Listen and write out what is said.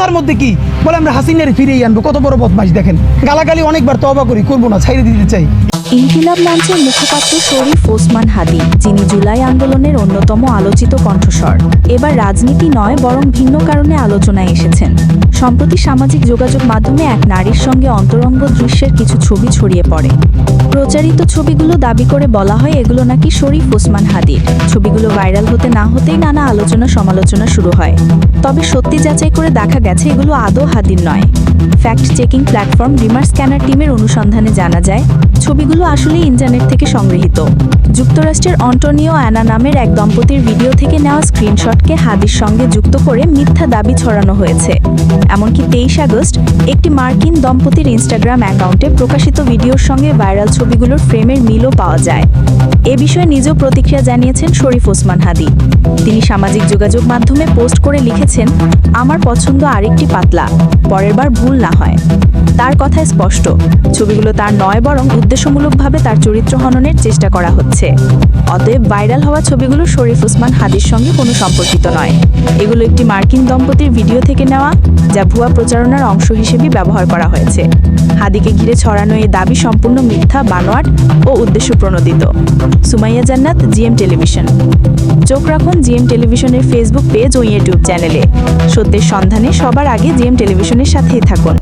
কথার মধ্যে কি? বলে আমরা হাসিনের ফিরিয়ে আনব, কত বড় বদমাস দেখেন। গালাগালি অনেকবার তবা করি, করব না, ছাইড়ে দিতে চাই। ইনকিলাব মঞ্চের মুখপাত্র শরীফ ওসমান হাদি, যিনি জুলাই আন্দোলনের অন্যতম আলোচিত কণ্ঠস্বর। এবার রাজনীতি নয়, বরং ভিন্ন কারণে আলোচনায় এসেছেন। সম্প্রতি সামাজিক যোগাযোগ মাধ্যমে এক নারীর সঙ্গে অন্তরঙ্গ দৃশ্যের কিছু ছবি ছড়িয়ে পড়ে। প্রচারিত ছবিগুলো দাবি করে বলা হয় এগুলো নাকি শরীফ ওসমান হাদির। ছবিগুলো ভাইরাল হতে না হতেই নানা আলোচনা সমালোচনা শুরু হয়। তবে সত্যি যাচাই করে দেখা গেছে, এগুলো আদৌ হাদির নয়। Fact checking platform Rumor Scanner টিমের অনুসন্ধানে জানা যায়, ছবিগুলো আসলে ইন্টারনেট থেকে সংগৃহীত। যুক্তরাষ্ট্রের অন্টোনিও অ্যানা নামের এক দম্পতির ভিডিও থেকে নেওয়া স্ক্রিনশটকে হাদির সঙ্গে যুক্ত করে মিথ্যা দাবি ছড়ানো হয়েছে। এমনকি তেইশ আগস্ট একটি মার্কিন দম্পতির ইনস্টাগ্রাম অ্যাকাউন্টে প্রকাশিত ভিডিওর সঙ্গে ভাইরাল ছবিগুলোর ফ্রেমের মিলও পাওয়া যায়। এ বিষয়ে নিজেও প্রতিক্রিয়া জানিয়েছেন শরীফ ওসমান হাদি। তিনি সামাজিক যোগাযোগ মাধ্যমে পোস্ট করে লিখেছেন, আমার পছন্দ আরেকটি পাতলা, পরের বার ভুল না হয়। তার কথায় স্পষ্ট, ছবিগুলো তার নয় বরং উদ্দেশ্যমূলকভাবে তার চরিত্র হননের চেষ্টা করা হচ্ছে। অতএব ভাইরাল হওয়া ছবিগুলো শরীফ ওসমান হাদির সঙ্গে কোনো সম্পর্কিত নয়। এগুলো একটি মার্কিন দম্পতির ভিডিও থেকে নেওয়া যা ভুয়া প্রচারণার অংশ হিসেবে ব্যবহার করা হয়েছে। হাদিকে ঘিরে ছড়ানো এই দাবি সম্পূর্ণ মিথ্যা, বানোয়াট ও উদ্দেশ্য প্রণোদিত। সুমাইয়া জান্নাত, জিএম টেলিভিশন। চোখ রাখুন জিএম টেলিভিশনের ফেসবুক পেজ ও ইউটিউব চ্যানেলে। সত্যের সন্ধানে সবার আগে জিএম টেলিভিশনের সাথেই থাকুন।